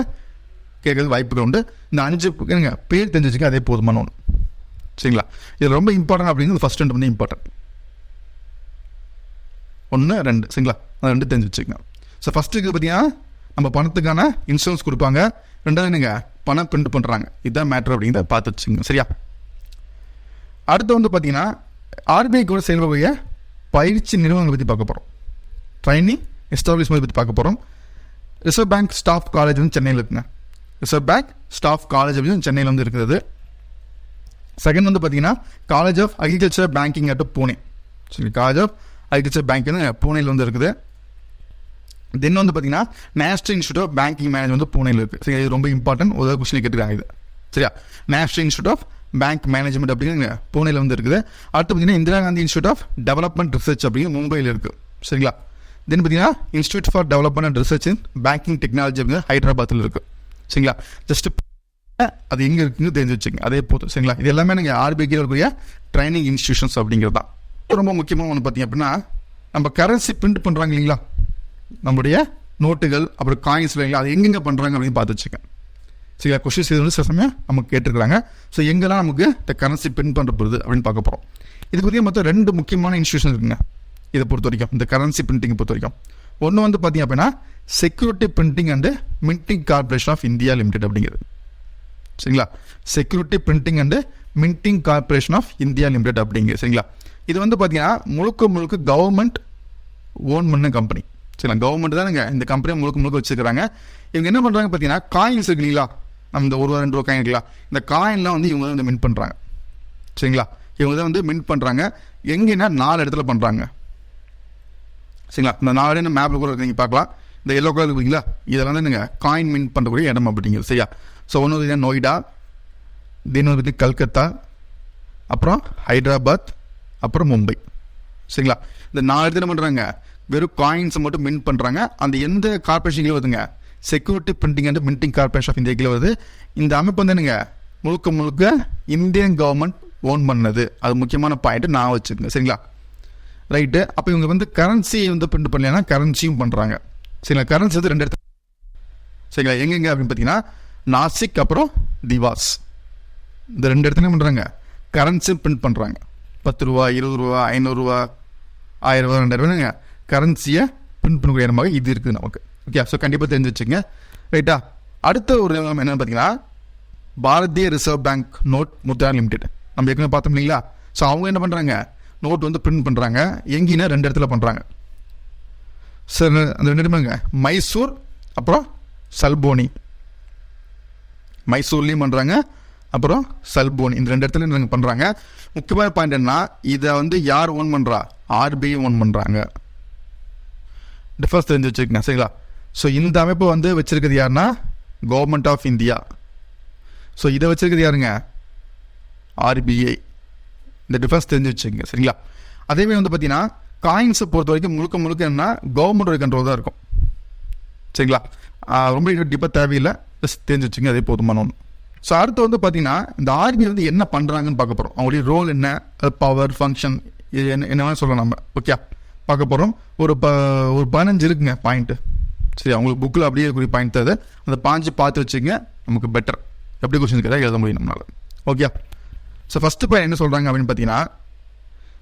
கேட்கறது வாய்ப்புகள் உண்டு. இந்த அஞ்சு ஏங்க பேர் தெரிஞ்சு வச்சுக்க அதே போதுமான ஒன்று. சரிங்களா? இது ரொம்ப இம்பார்ட்டன்ட் அப்படிங்கிறது ஃபர்ஸ்ட் ரெண்டு வந்து இம்பார்ட்டன்ட் ஒன்று ரெண்டு. சரிங்களா? அது ரெண்டு தெரிஞ்சு வச்சுக்கோங்க ஸோ ஃபஸ்ட்டுக்கு பார்த்தீங்கன்னா நம்ம பணத்துக்கான இன்சூரன்ஸ் கொடுப்பாங்க. ரெண்டாவது என்னங்க? பணம் பிரிண்ட் பண்ணுறாங்க இதுதான் மேட்ரு அப்படிங்கிறத பார்த்து வச்சுங்க சரியா? அடுத்து வந்து பார்த்தீங்கன்னா ஆர்பிஐ கூட செயல்படக்கூடிய பயிற்சி நிறுவனங்களை பற்றி பார்க்க போகிறோம் ட்ரைனிங் எஸ்டாப்ளிஷ்மெண்ட் பற்றி பார்க்க போகிறோம் ரிசர்வ் பேங்க் ஸ்டாஃப் காலேஜ் வந்து சென்னையில் இருக்குங்க. ரிசர்வ் பேங்க் ஸ்டாஃப் காலேஜ் அப்படின்னு சென்னையில் வந்து இருக்குது செகண்ட் வந்து பார்த்தீங்கன்னா College of Agriculture Banking at Pune சரி காலேஜ் ஆஃப் அக்ரிகல்ச்சர் பேங்கிங் பூனேயில் வந்து இருக்குது. தென் வந்து பார்த்தீங்கன்னா national institute of banking manage வந்து பூனேயில் இருக்குது சரி இது ரொம்ப இம்பார்ட்டன்ட் ஒரு கொஸ்டின் கேட்டுருக்காங்க இது. சரியா? National institute of bank management அப்படிங்கிற பூனேயில் வந்து இருக்குது. அடுத்து பார்த்தீங்கன்னா Indira Gandhi institute of development research அப்படிங்கிற மும்பையில் இருக்குது சரிங்களா? தென் பார்த்தீங்கன்னா institute for development and research in banking technology அப்படிங்கிற ஹைதராபாத்தில் இருக்குது சரிங்களா? ஜஸ்ட் அது எங்கே இருக்குன்னு தெரிஞ்சு வச்சுங்க அதே போதும். சரிங்களா? இது எல்லாமே நீங்கள் ஆர்பிஐக்கு இருக்கக்கூடிய ட்ரைனிங் இன்ஸ்டியூஷன்ஸ் அப்படிங்கிறது தான். ரொம்ப முக்கியமாக ஒன்று பார்த்தீங்க அப்படின்னா நம்ம கரன்சி பிரிண்ட் பண்ணுறாங்க இல்லைங்களா? நம்முடைய நோட்டுகள் அப்புறம் காயின்ஸ் இல்லைங்களா? அது எங்கெங்கே பண்ணுறாங்க அப்படின்னு பார்த்து வச்சுக்கேன் சரிங்களா கொஷின்ஸ் இது வந்து சில சமயம் நமக்கு கேட்டிருக்கிறாங்க. ஸோ எங்கெல்லாம் நமக்கு இந்த கரன்சி பிரிண்ட் பண்ணுற போகுது அப்படின்னு பார்க்க போகிறோம் இது பற்றி மொத்தம் ரெண்டு முக்கியமான இன்ஸ்டியூஷன் இருக்குங்க. இதை பொறுத்த வரைக்கும் இந்த கரன்சி பிரிண்டிங் பொறுத்த வரைக்கும். ஒன்று வந்து பார்த்தீங்க அப்படின்னா security printing and minting corporation of India limited அப்படிங்கிறது. சரிங்களா? Security printing and minting corporation of India limited அப்படிங்கிறது சரிங்களா? இது வந்து பார்த்தீங்கன்னா முழுக்க முழுக்க கவர்மெண்ட் ஓன் பண்ண கம்பெனி சரிங்களா? கவர்மெண்ட் தானுங்க. இந்த கம்பெனியை முழுக்க முழுக்க வச்சுக்கிறாங்க இவங்க என்ன பண்ணுறாங்க பார்த்தீங்கன்னா காயின்ஸ் இருக்கு இல்லைங்களா? நம்ம இந்த ஒரு ரூபா ரெண்டு ரூபா காயின் இந்த காயின்லாம் வந்து இவங்க வந்து மின்ட் பண்ணுறாங்க சரிங்களா? இவங்க தான் வந்து மின்ட் பண்ணுறாங்க எங்கன்னா நாலு இடத்துல பண்ணுறாங்க சரிங்களா? இந்த நாலு இடம் மேப்பில் கூட நீங்கள் பார்க்கலாம். இந்த எல்லோ கலர் இருக்குங்களா இதெல்லாம் தான் நீங்கள் காயின் மின்ட் பண்ணக்கூடிய இடம் அப்படிங்கிறது சரியா? ஸோ ஒன்று வந்து நொய்டா தென் வந்து கல்கத்தா அப்புறம் ஹைதராபாத் அப்புறம் மும்பை. சரிங்களா? இந்த நாலு இடத்துல பண்ணுறாங்க வெறும் காயின்ஸை மட்டும் மின்ட் பண்ணுறாங்க அந்த எந்த கார்பரேஷன்களும் வருதுங்க? Security printing and minting corporation of India கீழே வருது. இந்த அமைப்பு வந்து என்னங்க? முழுக்க முழுக்க இந்தியன் கவர்மெண்ட் ஓன் பண்ணது. அது முக்கியமான பாயிண்ட் நான் வச்சுக்கோங்க. சரிங்களா? ரைட்டு அப்போ இவங்க வந்து கரன்சி வந்து பிரிண்ட் பண்ணலைன்னா கரன்சியும் பண்ணுறாங்க சரிங்களா? கரன்சி வந்து ரெண்டு இடத்துல சரிங்களா? எங்கெங்க அப்படின்னு பார்த்தீங்கன்னா நாசிக் அப்புறம் திவாஸ் இந்த ரெண்டு இடத்துல பண்ணுறாங்க கரன்சி பிரிண்ட் பண்ணுறாங்க பத்து ரூபா இருபது ரூபா ஐநூறுரூவா ஆயிரம் ரூபா ரெண்டாயிரம் ரூபாய்ங்க கரன்சியை பிரிண்ட் பண்ணக்கூடிய இடமாக இது இருக்குது நமக்கு. ஓகே ஸோ கண்டிப்பாக தெரிஞ்சு வச்சுங்க ரைட்டா அடுத்த ஒரு நிறுவனம் என்னன்னு பார்த்தீங்கன்னா Bharatiya reserve bank note Mudra limited நம்ம ஏற்கனவே பார்த்தோம் இல்லைங்களா? ஸோ அவங்க என்ன பண்ணுறாங்க நோட் வந்து பிரிண்ட் பண்ணுறாங்க எங்கேன்னா ரெண்டு இடத்துல பண்ணுறாங்க சார் அந்த ரெண்டு இடமாங்க. மைசூர் அப்புறம் சல்போனி மைசூர்லேயும் பண்ணுறாங்க அப்புறம் சல்போனி இந்த ரெண்டு இடத்துல நாங்கள் பண்ணுறாங்க முக்கியமான பாயிண்ட் என்ன இதை வந்து யார் ஓன் பண்ணுறா ஆர்பிஐ ஓன் பண்ணுறாங்க டிஃபர்ஸ் தெரிஞ்சு வச்சுக்கங்க சரிங்களா? ஸோ இந்த அமைப்பு வந்து வச்சுருக்குது யாருன்னா? கவர்மெண்ட் ஆஃப் இந்தியா ஸோ இதை வச்சுருக்குது யாருங்க? ஆர்பிஐ இந்த டிஃபரன்ஸ் தெரிஞ்சு வச்சுக்கோங்க சரிங்களா? அதேமாதிரி வந்து பார்த்தீங்கன்னா காயின்ஸை பொறுத்த வரைக்கும் முழுக்க முழுக்க என்ன கவர்மெண்டோட கண்ட்ரோல் தான் இருக்கும். சரிங்களா? ரொம்ப டிப்பாக தேவையில்லை. ஜஸ்ட் தெரிஞ்சு வச்சுங்க அதே போதுமான ஒன்று. ஸோ அடுத்து வந்து பார்த்தீங்கன்னா இந்த ஆர்பிஐ வந்து என்ன பண்ணுறாங்கன்னு பார்க்க போகிறோம் அவங்களுடைய ரோல் என்ன? பவர் ஃபங்க்ஷன் என்ன என்ன வேணால் சொல்லலாம் நம்ம. ஓகே பார்க்க போகிறோம் ஒரு ப ஒரு பதினஞ்சு இருக்குங்க பாயிண்ட்டு சரி அவங்களுக்கு புக்கில் அப்படியே குறி பாயிண்ட் தருது அந்த பாஞ்சு பார்த்து வச்சுங்க நமக்கு பெட்டர் எப்படி கொஸ்டின் கேட்டால் எழுத முடியும் நம்மளால். ஓகே ஸோ ஃபஸ்ட்டு பாயிண்ட் என்ன சொல்கிறாங்க அப்படின்னு பார்த்தீங்கன்னா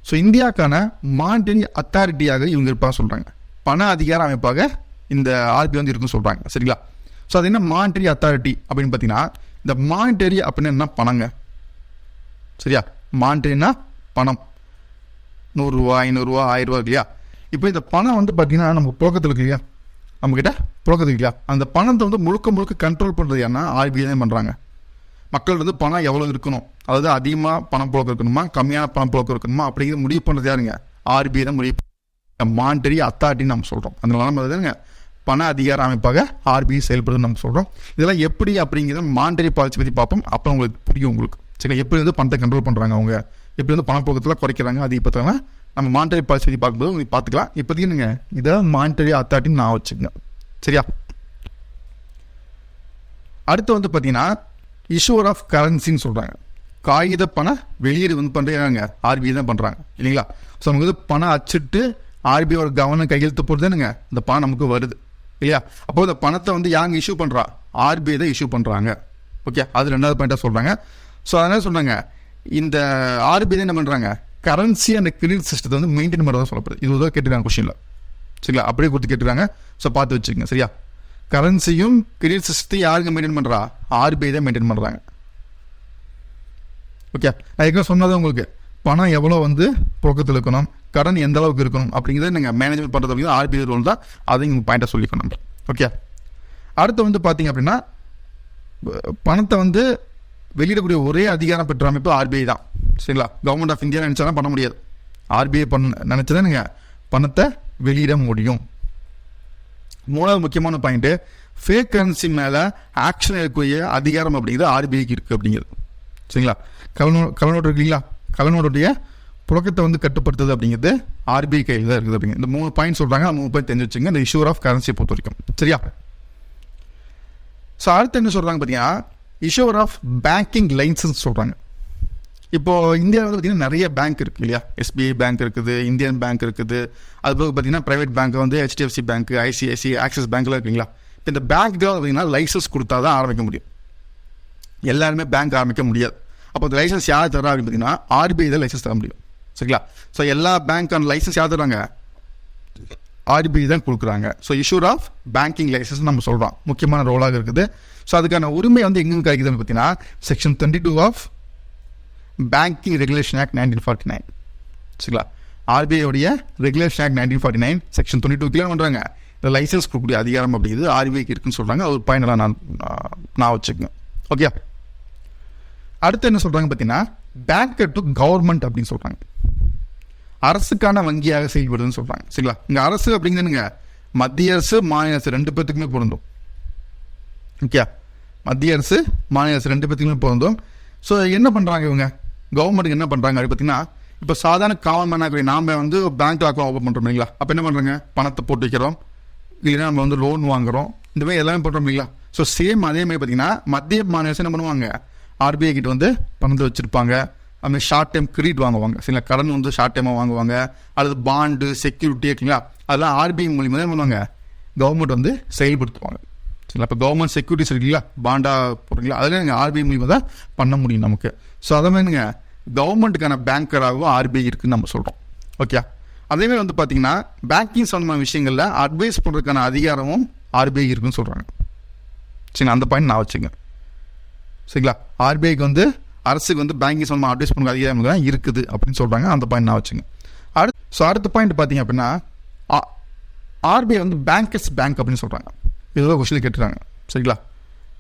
ஸோ இந்தியாக்கான மானிட்டரி அத்தாரிட்டியாக இவங்க இருப்பாக சொல்கிறாங்க பண அதிகார அமைப்பாக இந்த ஆர்பிஐ வந்து இருக்குன்னு சொல்கிறாங்க சரிங்களா? ஸோ அது என்ன மானிட்டரி அத்தாரிட்டி அப்படின்னு பார்த்தீங்கன்னா இந்த மானிட்டரி அப்படின்னு என்ன? பணங்க. சரியா? மானிட்டரினா பணம். நூறுரூவா ஐநூறுரூவா ஆயிரரூவா இல்லையா? இப்போ இந்த பணம் வந்து பார்த்தீங்கன்னா நம்ம புழக்கத்தில் இருக்கு இல்லையா நம்மக்கிட்ட புழக்கத்தில் இல்லையா? அந்த பணத்தை வந்து முழுக்க முழுக்க கண்ட்ரோல் பண்ணுறது ஏன்னா ஆர்பிஐ தான் பண்ணுறாங்க மக்கள் வந்து பணம் எவ்வளோ இருக்கணும்? அதாவது அதிகமாக பணம் புழக்கம் இருக்கணுமா? கம்மியான பணம் புழக்கம் இருக்கணுமா? அப்படிங்கிற முடிவு பண்ணுறது யாருங்க? ஆர்பிஐ தான் முடிவு மானிட்டரி அத்தாரிட்டின்னு நம்ம சொல்கிறோம் அதனால நம்ம தானுங்க பண அதிகார அமைப்பாக ஆர்பிஐ செயல்படுதுன்னு நம்ம சொல்கிறோம் இதெல்லாம் எப்படி அப்படிங்கிறத மானிட்டரி பாலிசி பற்றி பார்ப்போம். அப்புறம் உங்களுக்கு புரியும் உங்களுக்கு. சரி எப்படி வந்து பணத்தை கண்ட்ரோல் பண்ணுறாங்க அவங்க? எப்படி வந்து பணப்புழக்கத்தில் குறைக்கிறாங்க. அது இப்போ நம்ம மானிட்டரி பாலிசி பற்றி பார்க்கும்போது உங்களுக்கு பார்த்துக்கலாம். இப்போதைக்கு நீங்கள் இதை மானிட்டரி அத்தாரிட்டின்னு நான் வச்சுக்கோங்க. சரியா? அடுத்து வந்து பார்த்தீங்கன்னா இஷ்யூர் ஆஃப் கரன்சின்னு சொல்கிறாங்க காகித பண வெளியீடு வந்து பண்ணுறாங்க ஆர்பிஐ தான் பண்ணுறாங்க இல்லைங்களா? ஸோ நமக்கு வந்து பணம் அச்சிட்டு ஆர்பிஐயோட கவனம் கையெழுத்து போடுறதுனுங்க இந்த பணம் நமக்கு வருது. இல்லையா? அப்போ இந்த பணத்தை வந்து யாங்க இஷ்யூ பண்ணுறா ஆர்பிஐ தான் இஷ்யூ பண்ணுறாங்க ஓகே அது ரெண்டாவது பாயிண்ட்டாக சொல்கிறாங்க ஸோ அதனால் சொல்கிறாங்க இந்த ஆர்பிஐ தான் என்ன பண்ணுறாங்க கரன்சி அந்த கிரெடிட் சிஸ்டத்தை வந்து மெயின்டைன் பண்ணுறதா சொல்லப்படுது. இது தான் கேட்டுருக்காங்க கொஷினில் சரிங்களா? அப்படியே கொடுத்து கேட்டுருக்காங்க. ஸோ பார்த்து வச்சுக்கோங்க. சரியா? கரன்சியும் கிரெடிட் சிஸ்டத்தையும் யாருங்க மெயின்டைன் பண்ணுறா ஆர்பிஐ தான் மெயின்டைன் பண்ணுறாங்க ஓகே நான் ஏற்கனவே சொன்னது உங்களுக்கு. பணம் எவ்வளோ வந்து புழக்கத்தில் இருக்கணும்? கடன் எந்த அளவுக்கு இருக்கணும்? அப்படிங்கிறத நீங்கள் மேனேஜ்மெண்ட் பண்ணுறது அப்படிங்கிறது ஆர்பிஐ ரோல் தான். அதையும் உங்கள் பாயிண்ட்டாக சொல்லிக்கணும். ஓகே அடுத்து வந்து பார்த்தீங்க அப்படின்னா பணத்தை வந்து வெளியிடக்கூடிய ஒரே அதிகாரம் பெற்ற அமைப்பு ஆர்பிஐ தான். சரிங்களா? கவர்மெண்ட் ஆஃப் இந்தியா நினைச்சாலும் பண்ண முடியாது. ஆர்பிஐ பண்ண நினச்சதான் நீங்கள் பணத்தை வெளியிட முடியும். மூணாவது முக்கியமான பாயிண்ட்டு ஃபேக் கரன்சி மேலே ஆக்ஷன் எடுக்கக்கூடிய அதிகாரம் அப்படிங்கிறது ஆர்பிஐக்கு இருக்குது அப்படிங்கிறது. சரிங்களா? கலனோ கலனோட்டு இருக்கு இல்லைங்களா? புழக்கத்தை வந்து கட்டுப்படுத்துது அப்படிங்கிறது ஆர்பிஐ கையில் தான் இருக்குது அப்படிங்க இந்த மூணு பாயிண்ட் சொல்கிறாங்க மூணு பாயிண்ட் தெரிஞ்சு வச்சுங்க இந்த இஷ்யூர் ஆஃப் கரன்சியை பொறுத்த வரைக்கும். சரியா? ஸோ அடுத்து என்ன சொல்கிறாங்க பார்த்தீங்கன்னா இஷ்யூர் ஆஃப் பேங்கிங் லைன்ஸ்ன்னு சொல்கிறாங்க இப்போது இந்தியாவில் வந்து பார்த்தீங்கன்னா நிறைய பேங்க் இருக்குது இல்லையா? எஸ்பிஐ பேங்க் இருக்குது இந்தியன் பேங்க் இருக்குது. அது போக பார்த்தீங்கன்னா ப்ரைவேட் பேங்க் வந்து ஹெச்டிஎஃப்சி பேங்க் ஐசிஐசி ஆக்சிஸ் பேங்க்லாம் இருக்குங்களா இப்போ இந்த பேங்க்கு பார்த்தீங்கன்னா லைசன்ஸ் கொடுத்தா தான் ஆரம்பிக்க முடியும். எல்லாருமே பேங்க் ஆரம்பிக்க முடியாது. அப்போ அந்த லைசன்ஸ் யார் தரா அப்படின்னு பார்த்தீங்கன்னா ஆர்பிஐ தான் லைசன்ஸ் தர முடியும். சரிங்களா? ஸோ எல்லா பேங்க்கான லைசன்ஸ் யார் தராங்க ஆர்பிஐ தான் கொடுக்குறாங்க. So issuer of banking licence நம்ம சொல்கிறோம் முக்கியமான ரோலாக இருக்குது. ஸோ அதுக்கான உரிமை வந்து எங்கே கிடைக்குதுன்னு பார்த்தீங்கன்னா section twenty two of banking regulation act nineteen forty nine சரிங்களா ஆர்பிஐடைய regulation act nineteen forty nine section twenty two clear பண்ணுறாங்க இந்த லைசன்ஸ் கொடுக்கக்கூடிய அதிகாரம் அப்படிங்கிறது ஆர்பிஐக்கு இருக்குன்னு சொல்கிறாங்க அது ஒரு பயனெல்லாம் நான் நான் வச்சுக்கோங்க. ஓகே அடுத்து என்ன சொல்கிறாங்க பார்த்தீங்கன்னா பேங்கர் டு கவர்மெண்ட் அப்படின்னு சொல்கிறாங்க அரசுக்கான வங்கியாக செயல்படுதுன்னு சொல்கிறாங்க சரிங்களா? இங்கே அரசு அப்படிங்கிறதுங்க மத்திய அரசு மாநில அரசு ரெண்டு பேர்த்துக்குமே பொருந்தும். ஓகே. மத்திய அரசு மாநில அரசு ரெண்டு பேர்த்துக்குமே பொருந்தும். ஸோ என்ன பண்ணுறாங்க இவங்க? கவர்மெண்ட்டுக்கு என்ன பண்ணுறாங்க அப்படி பார்த்தீங்கன்னா இப்போ சாதாரண காமன் மேனாக நாம் வந்து பேங்க் அக்கௌண்ட் ஓப்பன் பண்ணுறோம் இல்லைங்களா? அப்போ என்ன பண்ணுறாங்க பணத்தை போட்டு வைக்கிறோம். இல்லைன்னா நம்ம வந்து லோன் வாங்குகிறோம் இந்த மாதிரி எல்லாமே பண்ணுறோம் இல்லைங்களா? ஸோ சேம் அதே மாதிரி பார்த்தீங்கன்னா மத்திய மாநில அரசு என்ன பண்ணுவாங்க? ஆர்பிஐ கிட்ட வந்து பணத்தை வச்சுருப்பாங்க. அந்த ஷார்ட் டைம் கிரெடிட் வாங்குவாங்க. சில கடன் வந்து ஷார்ட் டைமாக வாங்குவாங்க. அல்லது பாண்டு செக்யூரிட்டி இருக்குங்களா அதெல்லாம் ஆர்பிஐ மூலியமாக தான் பண்ணுவாங்க? கவர்மெண்ட் வந்து செயல்படுத்துவாங்க. சரிங்களா? இப்போ கவர்மெண்ட் செக்யூரிட்டிஸ் இருக்குங்களா பாண்டா போடுறீங்களா அதில் நீங்கள் ஆர்பிஐ மூலியமாக தான் பண்ண முடியும் நமக்கு. ஸோ அதை மாதிரிங்க கவர்மெண்ட்டுக்கான பேங்கராகவும் ஆர்பிஐ இருக்குன்னு நம்ம சொல்கிறோம் ஓகே அதேமாதிரி வந்து பார்த்தீங்கன்னா பேங்கிங் சம்மந்தமான விஷயங்களில் அட்வைஸ் பண்ணுறதுக்கான அதிகாரமும் ஆர்பிஐ இருக்குன்னு சொல்கிறாங்க சரிங்களா? அந்த பாயிண்ட் நான் வச்சுங்க சரிங்களா? ஆர்பிஐக்கு வந்து அரசுக்கு வந்து பேங்கிங் சம்மந்தமாக அட்வைஸ் பண்ணுற அதிகாரம் தான் இருக்குது அப்படின்னு சொல்கிறாங்க அந்த பாயிண்ட் நான் வச்சுங்க அடுத்து ஸோ அடுத்த பாயிண்ட் பார்த்தீங்க அப்படின்னா ஆர்பிஐ வந்து பேங்கர்ஸ் பேங்க் அப்படின்னு சொல்கிறாங்க இதுதான் கொஸ்டின் கேட்டுறாங்க சரிங்களா?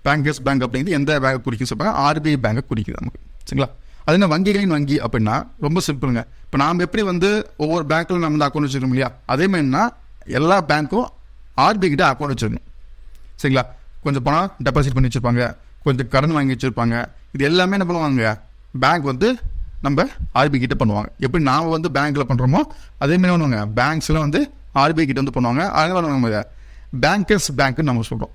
பேங்கர்ஸ் பேங்க் அப்படிங்கிறது எந்த பேங்கை குறிக்கும் சொல்லுவாங்க ஆர்பிஐ பேங்கை குறிக்குது நமக்கு. சரிங்களா? அது என்ன வங்கிகளின் வங்கி அப்படின்னா ரொம்ப சிம்பிளுங்க இப்போ நாம் எப்படி வந்து ஒவ்வொரு பேங்க்கில் நம்ம வந்து அக்கௌண்ட் வச்சுருக்கோம் இல்லையா? அதே மாதிரினா எல்லா பேங்க்கும் ஆர்பிஐ கிட்ட அக்கௌண்ட் வச்சுருக்கணும். சரிங்களா? கொஞ்சம் பணம் டெபாசிட் பண்ணி வச்சுருப்பாங்க. கொஞ்சம் கடன் வாங்கி வச்சுருப்பாங்க. இது எல்லாமே என்ன பண்ணுவாங்க? பேங்க் வந்து நம்ம ஆர்பிஐ கிட்ட பண்ணுவாங்க. எப்படி நாம் வந்து பேங்க்கில் பண்ணுறோமோ அதேமாதிரி பண்ணுவாங்க? பேங்க்ஸில் வந்து ஆர்பிஐ கிட்ட வந்து பண்ணுவாங்க. அதனால நம்ம பேங்கர்ஸ் பேங்க்னு நம்ம சொல்கிறோம்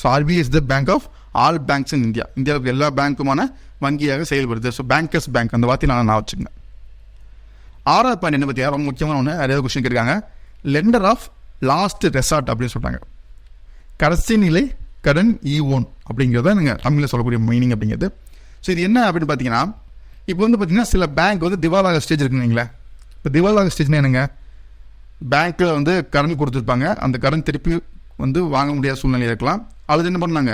so RBI is the bank of all banks in India இந்தியாவுக்கு எல்லா பேங்க்குமான வங்கியாக செயல்படுது. ஸோ பேங்கர்ஸ் பேங்க் அந்த வார்த்தையை நான் நான் வச்சுக்கோங்க. ஆறாவது பாயிண்ட் என்ன பற்றி ரொம்ப முக்கியமான ஒன்று நிறைய கொஸ்டின் கேட்குறாங்க லெண்டர் ஆஃப் லாஸ்ட் ரெசார்ட் அப்படின்னு சொல்கிறாங்க கடைசி நிலை கடன் இ ஓன் அப்படிங்கிறத நீங்கள் தமிழில் சொல்லக்கூடிய மீனிங் அப்படிங்கிறது. ஸோ இது என்ன அப்படின்னு பார்த்தீங்கன்னா இப்போ வந்து பார்த்தீங்கன்னா சில பேங்க் வந்து திவாலாக ஸ்டேஜ் இருக்குங்களா இப்போ திவாலாக ஸ்டேஜ்னா என்னங்க? பேங்க்கில் வந்து கடன் கொடுத்துருப்பாங்க. அந்த கடன் திருப்பி வந்து வாங்க முடியாத சூழ்நிலை இருக்கலாம். அல்லது என்ன பண்ணாங்க?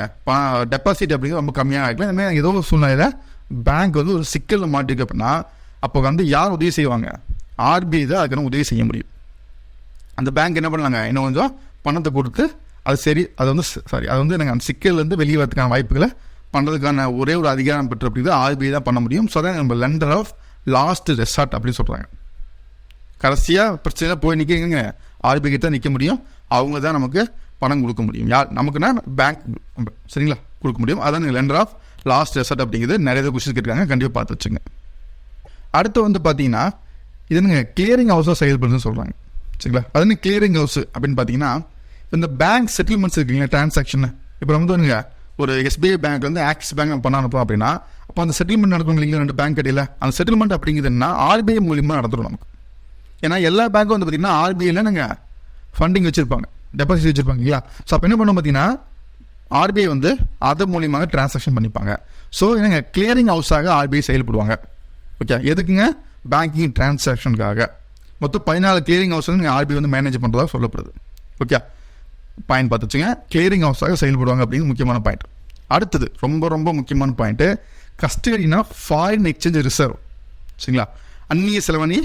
டெபாசிட் அப்படிங்கிறது ரொம்ப கம்மியாக இருக்கலாம் இந்தமாதிரி ஏதோ ஒரு சூழ்நிலையில் பேங்க் வந்து ஒரு சிக்கலில் மாட்டிருக்கு அப்படின்னா அப்போ வந்து யார் உதவி செய்வாங்க? ஆர்பிஐ தான் அதுக்கு உதவி செய்ய முடியும். அந்த பேங்க் என்ன பண்ணாங்க? இன்னும் கொஞ்சம் பணத்தை கொடுத்து அது சரி அது வந்து சாரி அது வந்து நாங்கள் அந்த சிக்கல்லேருந்து வெளியே வரதுக்கான வாய்ப்புகளை பண்ணுறதுக்கான ஒரே ஒரு அதிகாரம் பெற்று அப்படிங்கிறது ஆர்பிஐ தான் பண்ண முடியும். ஸோ அதான் நம்ம லெண்டர் ஆஃப் லாஸ்ட் ரெசார்ட் அப்படின்னு சொல்கிறாங்க கடைசியாக பிரச்சனை போய் நிற்கிறீங்க ஆர்பிஐ கிட்ட நிற்க முடியும். அவங்க தான் நமக்கு பணம் கொடுக்க முடியும். யார் நமக்குன்னா பேங்க் சரிங்களா? கொடுக்க முடியும். அதான் லெண்டர் ஆஃப் லாஸ்ட் ரெசர்ட் அப்படிங்கிறது நிறைய கொஸ்டின் கேட்குறாங்க கண்டிப்பாக பார்த்து வச்சுங்க. அடுத்து வந்து பார்த்தீங்கன்னா இது என்னங்க? கிளியரிங் ஹவுஸாக செயல்படுதுன்னு சொல்கிறாங்க சரிங்களா? அது என்ன கிளியரிங் ஹவுஸ் அப்படின்னு பார்த்தீங்கன்னா இந்த பேங்க் செட்டில்மெண்ட்ஸ் இருக்குங்களா டிரான்சாக்ஷன் இப்போ நம்ம வந்து ஒரு எஸ்பிஐ பேங்க் வந்து ஆக்சிஸ் பேங்க் பண்ண அனுப்போம் அப்படின்னா அப்போ அந்த செட்டில்மெண்ட் நடக்கும் இல்லைங்களா? ரெண்டு பேங்க் இடையில. அந்த செட்டில்மெண்ட் அப்படிங்கிறதுனா ஆர்பிஐ மூலியமாக நடத்துகிறோம் நமக்கு. ஏன்னா எல்லா பேங்க்கும் வந்து பார்த்தீங்கன்னா ஆர்பிஐயில் நாங்கள் ஃபண்டிங் வச்சுருப்பாங்க. டெபாசிட் வச்சுருப்பாங்க இல்லையா? ஸோ அப்போ என்ன பண்ணோம் பார்த்தீங்கன்னா ஆர்பிஐ வந்து அது மூலியமாக டிரான்சாக்ஷன் பண்ணிப்பாங்க. ஸோ என்னங்க கிளியரிங் ஹவுஸாக ஆர்பிஐ செயல்படுவாங்க. ஓகே எதுக்குங்க? பேங்கிங் டிரான்சாக்ஷனுக்காக மொத்தம் பதினாலு கிளியரிங் ஹவுஸ் வந்து ஆர்பிஐ வந்து மேனேஜ் பண்ணுறதா சொல்லப்படுது. ஓகே பாயிண்ட் பார்த்துச்சுங்க. கிளியரிங் ஹவுஸாக செயல்படுவாங்க அப்படின்னு முக்கியமான பாயிண்ட் அடுத்தது ரொம்ப ரொம்ப முக்கியமான பாயிண்ட்டு கஸ்டடினா ஃபாரின் எக்ஸ்சேஞ்ச் ரிசர்வ் சரிங்களா? அந்நிய செலவணி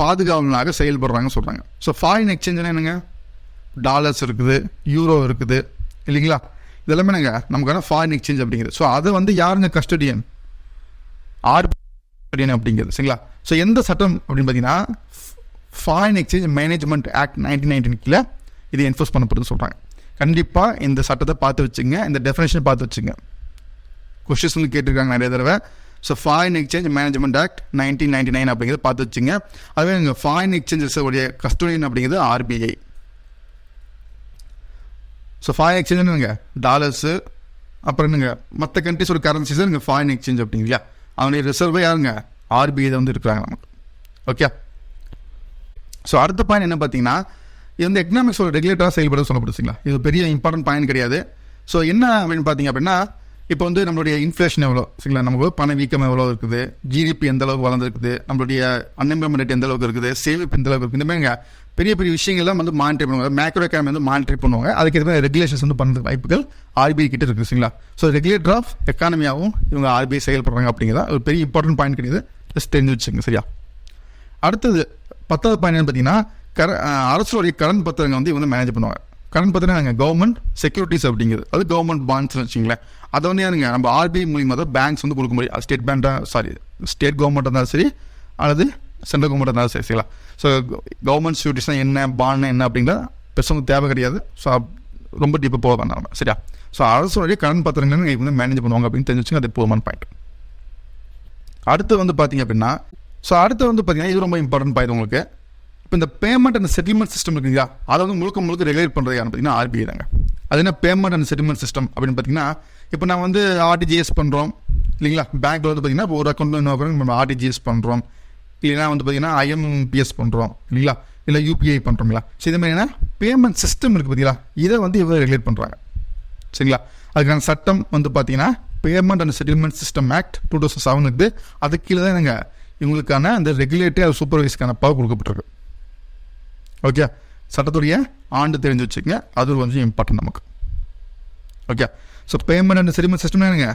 பாதுகாவலனாக செயல்படுறாங்கன்னு சொல்கிறாங்க ஸோ ஃபாரின் எக்ஸ்சேஞ்சுனா என்னங்க? டாலர்ஸ் இருக்குது யூரோ இருக்குது இல்லைங்களா? இதெல்லாமே நாங்க நமக்கான ஃபாரின் எக்ஸ்சேஞ்ச் அப்படிங்கிறது. ஸோ அது வந்து யாருங்க கஸ்டடியன் ஆர்பிஐ அப்படிங்கிறது சரிங்களா? ஸோ எந்த சட்டம் அப்படின்னு பார்த்தீங்கன்னா foreign exchange management act nineteen nineteen கீழே இது என்ஃபோர்ஸ் பண்ணப்படுதுன்னு சொல்கிறாங்க கண்டிப்பாக இந்த சட்டத்தை பார்த்து வச்சுங்க இந்த டெஃபினேஷன் பார்த்து வச்சுங்க. கொஸ்டின்ஸ் வந்து கேட்டிருக்காங்க நிறைய தடவை. So Foreign Exchange Management Act nineteen ninety nine அப்படிங்கிறத பார்த்து வச்சுங்க. அதுவே இங்கே ஃபாரின் எக்ஸ்சேஞ்சஸ் உடைய கஸ்டோடியன் அப்படிங்கிறது ஆர்பிஐ ஸோ ஃபாரின் எக்ஸ்சேஞ்ச் என்னங்க? டாலர்ஸு அப்புறம் என்னங்க? மற்ற கண்ட்ரிஸோட கரன்சிஸ் இங்கே ஃபாரின் எக்ஸ்சேஞ்ச் அப்படிங்களா அவனுடைய ரிசர்வே யாருங்க? ஆர்பிஐ தான் வந்து இருக்கிறாங்க நமக்கு. ஓகே ஸோ அடுத்த பாயிண்ட் என்ன பார்த்தீங்கன்னா இது வந்து எக்கனாமிக்ஸோட ரெகுலேட்டராக செயல்பட சொல்லப்படுச்சுங்களா இது பெரிய இம்பார்ட்டன்ட் பாயிண்ட் கிடையாது. ஸோ என்ன அப்படின்னு பார்த்தீங்க அப்படின்னா இப்போ வந்து நம்மளுடைய இன்ஃப்ளேஷன் எவ்வளோ? சரிங்களா? நமக்கு பண வீக்கம் எவ்வளோ இருக்குது? ஜிடிபி எந்த அளவுக்கு வளர்ந்துருக்குது? நம்மளுடைய அன்எம்ப்ளாய்மெண்ட் ரேட் எந்த அளவுக்கு இருக்குது? சேமிப்பு எந்த அளவுக்கு இருக்குது? இந்த மாதிரிங்க பெரிய பெரிய விஷயங்கள்லாம் வந்து மானிட்டர் பண்ணுவாங்க. மேக்ரோ எக்கானமி வந்து மானிட்டர் பண்ணுவாங்க. அதுக்கு எதுவுமே ரெகுலேஷன்ஸ் வந்து பண்ணுறது வாய்ப்புகள் ஆர்பிஐ கிட்ட இருக்குது. சரிங்களா? ஸோ ரெகுலேட்டர் ஆஃப் எக்கானமியாகவும் இவங்க ஆர்பிஐ செயல்படுறாங்க அப்படிங்கிறத ஒரு பெரிய இம்பார்ட்டன்ட் பாயிண்ட் கிடையாது. ஜஸ்ட் தெரிஞ்சு வச்சுங்க சரியா? அடுத்தது பத்தாவது பாயிண்ட் என்ன பார்த்தீங்கன்னா கர அரசுடைய கடன் பத்திரங்கள் வந்து இவங்க மேனேஜ் பண்ணுவாங்க. கடன் பார்த்தீங்கன்னா கவர்மெண்ட் செக்யூரிட்டிஸ் அப்படிங்கிறது அது கவர்மெண்ட் பாண்ட்ஸ் வச்சுங்களேன் அதை வந்து யாருங்க நம்ம ஆர்பிஐ மூலியமாக தான் பேங்க்ஸ் வந்து கொடுக்க முடியும். ஸ்டேட் பேங்காக சாரி ஸ்டேட் கவர்மெண்ட் இருந்தாலும் சரி அல்லது சென்ட்ரல் கவர்மெண்ட் இருந்தாலும் சரி சரிங்களா? ஸோ கவர்மெண்ட் செக்யூரிட்டிஸ்னா என்ன பாண்ட் என்ன அப்படிங்கிறத பெருசாக தேவை கிடையாது. ஸோ ரொம்ப டீப்பாக போக வேண்டாம் நம்ம சரியா? ஸோ அரசுடைய கடன் பத்திரங்களை வந்து மேனேஜ் பண்ணுவாங்க அப்படின்னு தெரிஞ்சு வச்சுங்க அது போதுமான பாயிண்ட் அடுத்து வந்து பார்த்தீங்க அப்படின்னா ஸோ அடுத்து வந்து பார்த்தீங்கன்னா இது ரொம்ப இம்பார்ட்டன்ட் பாயிண்ட் உங்களுக்கு. இப்போ இந்த பேமெண்ட் அண்ட் செட்டில்மெண்ட் சிஸ்டம் இருக்குங்களா அதை வந்து முழுக்க முழுக்க ரெகுலேட் பண்ணுறது யாருன்னு பார்த்தீங்கன்னா ஆர்பிஐ தாங்க. அது என்ன பேமெண்ட் அண்ட் செட்டில்மெண்ட் சிஸ்டம் அப்படின்னு பார்த்தீங்கன்னா இப்போ நான் வந்து ஆர்டிஜிஎஸ் பண்ணுறோம் இல்லைங்களா? பேங்க்கில் வந்து பார்த்தீங்கன்னா ஒரு அக்கௌண்ட்ல இன்னொரு நம்ம ஆர்டிஜிஎஸ் பண்ணுறோம் இல்லைன்னா வந்து பார்த்தீங்கன்னா ஐஎம்பிஎஸ் பண்ணுறோம் இல்லைங்களா? இல்லை யூபிஐ பண்ணுறோங்களா ஸோ இதே மாதிரி என்ன? பேமெண்ட் சிஸ்டம் இருக்குது பார்த்தீங்களா? இதை வந்து இவங்க ரெகுலேட் பண்ணுறாங்க சரிங்களா? அதுக்கான சட்டம் வந்து பார்த்தீங்கன்னா payment and settlement system act two thousand seven இருக்குது அது கீழே தான் நாங்கள் இவங்களுக்கான அந்த ரெகுலேட்டே அது சூப்பர்வைஸ்க்கான பவர் கொடுக்கப்பட்டிருக்கு. ஓகே சட்டத்துடைய ஆண்டு தெரிஞ்சு வச்சுக்கங்க. அது ஒரு கொஞ்சம் இம்பார்ட்டன்ட் நமக்கு. Okay so payment and settlement system என்னங்க?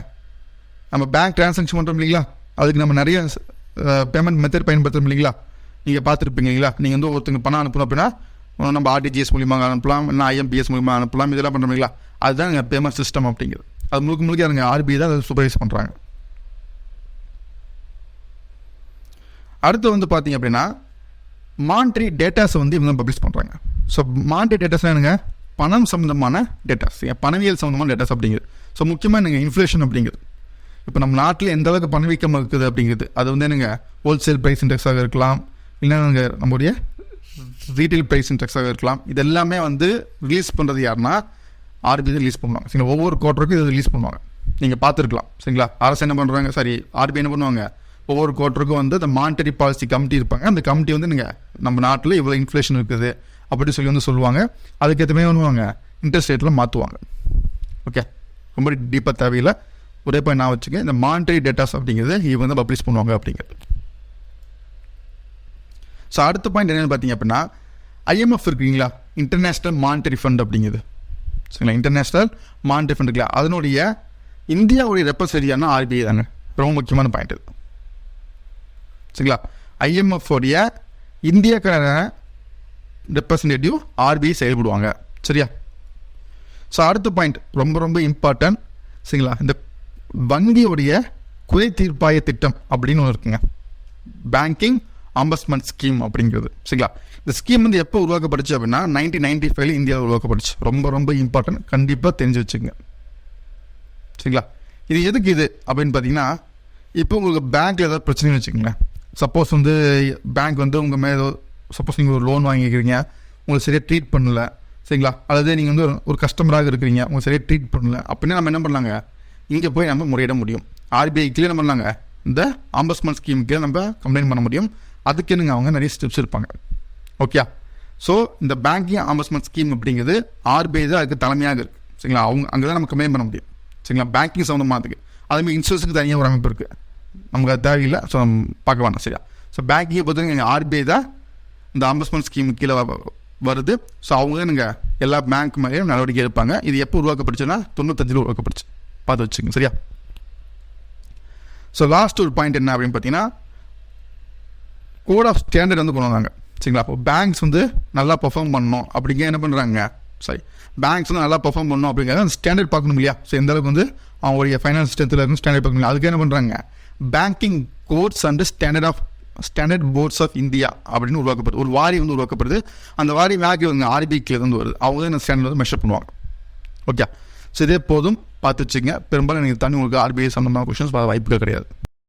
நம்ம பேங்க் டிரான்சாக்ஷன் பண்ணுறோம் இல்லைங்களா? அதுக்கு நம்ம நிறைய பேமெண்ட் மெத்தட் பயன்படுத்துறோம் இல்லைங்களா? நீங்கள் பார்த்துருப்பீங்க இல்லைங்களா? நீங்கள் வந்து ஒருத்தங்க பணம் அனுப்பணும் அப்படின்னா நம்ம ஆர்டிஜிஎஸ் மூலியமாக அனுப்பலாம் இல்லை ஐஎம்பிஎஸ் மூலியமாக அனுப்பலாம் இதெல்லாம் பண்ணுறோம் இல்லைங்களா? அதுதான் பேமெண்ட் சிஸ்டம் அப்படிங்கிறது. அது முழுக்க முழுக்க யாருங்க? ஆர்பிஐ தான் அதை சூப்பர்வைஸ் பண்ணுறாங்க அடுத்து வந்து பார்த்தீங்க அப்படின்னா மானிட்டரி டேட்டாஸை வந்து இவங்க பப்ளிஷ் பண்ணுறாங்க ஸோ மானிட்டரி டேட்டாஸ் என்னங்க? பணம் சம்மந்தமான டேட்டாஸ் பணவியல் சம்மந்தமான டேட்டாஸ் அப்படிங்கிறது. ஸோ முக்கியமாக என்னங்க? இன்ஃப்ளேஷன் அப்படிங்கிறது. இப்போ நம்ம நாட்டில் எந்த அளவுக்கு பணவீக்கம் இருக்குது அப்படிங்கிறது. அது வந்து என்னங்க? ஹோல்சேல் ப்ரைஸ் இன்டெக்ஸாக இருக்கலாம். இல்லைன்னா நம்முடைய ரீட்டைல் ப்ரைஸ் இன்டெக்ஸாக இருக்கலாம். இது எல்லாமே வந்து ரிலீஸ் பண்ணுறது யாருன்னா ஆர்பிஐ ரிலீஸ் பண்ணுவாங்க. சரிங்களா? ஒவ்வொரு குவார்ட்டருக்கும் இது ரிலீஸ் பண்ணுவாங்க. நீங்கள் பார்த்துருக்கலாம். சரிங்களா? அரசு என்ன பண்ணுறாங்க சாரி ஆர்பிஐ என்ன பண்ணுவாங்க? ஒவ்வொரு குவார்ட்டருக்கும் வந்து அந்த மானிட்டரி பாலிசி கமிட்டி இருப்பாங்க. அந்த கமிட்டி வந்து நீங்கள் நம்ம நாட்டில் இவ்வளோ இன்ஃப்ளேஷன் இருக்குது அப்படி சொல்லி வந்து சொல்லுவாங்க. அதுக்கேற்ற மாதிரி பண்ணுவாங்க இன்ட்ரெஸ்ட் ரேட்டில் மாற்றுவாங்க ஓகே ரொம்ப டீப்பாக தேவையில்லை. ஒரே பாயிண்ட் நான் வச்சுக்க இந்த மானிட்டரி டேட்டாஸ் அப்படிங்கிறது இவங்க வந்து பப்ளிஷ் பண்ணுவாங்க அப்படிங்கிறது. ஸோ அடுத்த பாயிண்ட் என்னென்னு பார்த்தீங்க அப்படின்னா ஐஎம்எஃப் இருக்குங்களா? இன்டர்நேஷ்னல் மானிட்டரி ஃபண்ட் அப்படிங்கிறது. சரிங்களா? இன்டர்நேஷ்னல் மானிட்டரி ஃபண்ட் இருக்குல்ல. அதனுடைய இந்தியாவுடைய ரெப்ரசரியான ஆர்பிஐ தாங்க ரொம்ப முக்கியமான பாயிண்ட் இது. சரிங்களா? ஐஎம்எஃப் உடைய இந்தியாக்கான ரெப்ரசன்டேட்டிவ் ஆர்பிஐ செயல்படுவாங்க. சரியா? ஸோ அடுத்த பாயிண்ட் ரொம்ப ரொம்ப இம்பார்ட்டன்ட் சரிங்களா? இந்த வங்கியுடைய குறை தீர்ப்பாய திட்டம் அப்படின்னு ஒன்று இருக்குங்க. பேங்கிங் அம்பஸ்மெண்ட் ஸ்கீம் அப்படிங்கிறது. சரிங்களா? இந்த ஸ்கீம் வந்து எப்போ உருவாக்கப்படுச்சு அப்படின்னா நைன்டீன் நைன்டி ஃபைவ்ல இந்தியாவில் உருவாக்கப்படுச்சு. ரொம்ப ரொம்ப இம்பார்ட்டன்ட் கண்டிப்பாக தெரிஞ்சு வச்சுங்க சரிங்களா? இது எதுக்கு இது? அப்படின்னு பார்த்தீங்கன்னா இப்போ உங்களுக்கு பேங்க்கில் ஏதாவது பிரச்சனைன்னு வச்சுக்கோங்களேன். சப்போஸ் வந்து பேங்க் வந்து உங்கள் மேலே சப்போஸ் நீங்கள் ஒரு லோன் வாங்கிக்கிறீங்க உங்களுக்கு சரியாக ட்ரீட் பண்ணல சரிங்களா? அல்லது நீங்கள் வந்து ஒரு- ஒரு கஸ்டமராக இருக்கிறீங்க உங்களுக்கு சரியாக ட்ரீட் பண்ணல அப்படின்னா நம்ம என்ன பண்ணலாங்க? இங்கே போய் நம்ம முறையிட முடியும். ஆர்பிஐ கீழே என்ன பண்ணலாங்க? இந்த ஆம்பஸ்மெண்ட் ஸ்கீமுக்கு நம்ம கம்ப்ளைண்ட் பண்ண முடியும். அதுக்கு என்னங்க அவங்க நிறைய ஸ்டெப்ஸ் இருப்பாங்க. ஓகே ஸோ இந்த பேங்கிங் ஆம்பஸ்மெண்ட் ஸ்கீம் அப்படிங்கிறது ஆர்பிஐ தான் அதுக்கு தலைமையாக இருக்குது சரிங்களா? அவங்க அங்கே தான் நம்ம கம்ப்ளைண்ட் பண்ண முடியும். சரிங்களா? பேங்கிங் சம்மந்தமானதுக்கு அதுமாதிரி இன்சூரன்ஸுக்கு தனியாக ஒரு அமைப்பு இருக்குது நமக்கு அது தேவையில்லை ஸோ நம்ம பார்க்க வேணாம் சரியா ஸோ பேங்கிங்கை பொறுத்தவரைக்கும் ஆர்பிஐ தான் இந்த அம்பஸ்மெண்ட் ஸ்கீம் கீழே வருது ஸோ அவங்க நீங்கள் எல்லா பேங்க் மேலேயும் நடவடிக்கை எடுப்பாங்க இது எப்போ உருவாக்கப்படுச்சுன்னா தொண்ணூத்தஞ்சில் உருவாக்கப்படுச்சு பார்த்து வச்சுக்கோங்க சரியா ஸோ லாஸ்ட் ஒரு பாயிண்ட் என்ன அப்படின்னு பார்த்தீங்கன்னா கோட் ஆஃப் ஸ்டாண்டர்ட் வந்து கொண்டு வந்தாங்க சரிங்களா அப்போ பேங்க்ஸ் வந்து நல்லா பெர்ஃபார்ம் பண்ணணும் அப்படிங்க என்ன பண்ணுறாங்க சாரி பேங்க்ஸ் வந்து நல்லா பெர்ஃபார்ம் பண்ணணும் அப்படிங்கிறத அந்த ஸ்டாண்டர்ட் பார்க்கணும் இல்லையா ஸோ எந்த அளவுக்கு வந்து அவங்களுடைய ஃபைனான்ஸ் ஸ்ட்ரென்த்தில் இருந்து ஸ்டாண்டர்ட் பார்க்கணும் அதுக்கு என்ன பண்ணுறாங்க banking codes and standard of standard boards of India அப்படின்னு உருவாக்கப்படுது. ஒரு வாரி வந்து உருவாக்கப்படுது. அந்த வாரி மேக் வந்து ஆர்பிஐக்கில் இருந்து வருது. அவங்க தான் இந்த ஸ்டாண்டர்ட் வந்து மெஷர் பண்ணுவாங்க. ஓகே ஸோ இதே போதும் பார்த்து வச்சுங்க பெரும்பாலும் எனக்கு தண்ணி உங்களுக்கு ஆர்பிஐ சம்மந்தமான கொஷின்ஸ் வாய்ப்புகள் கிடையாது.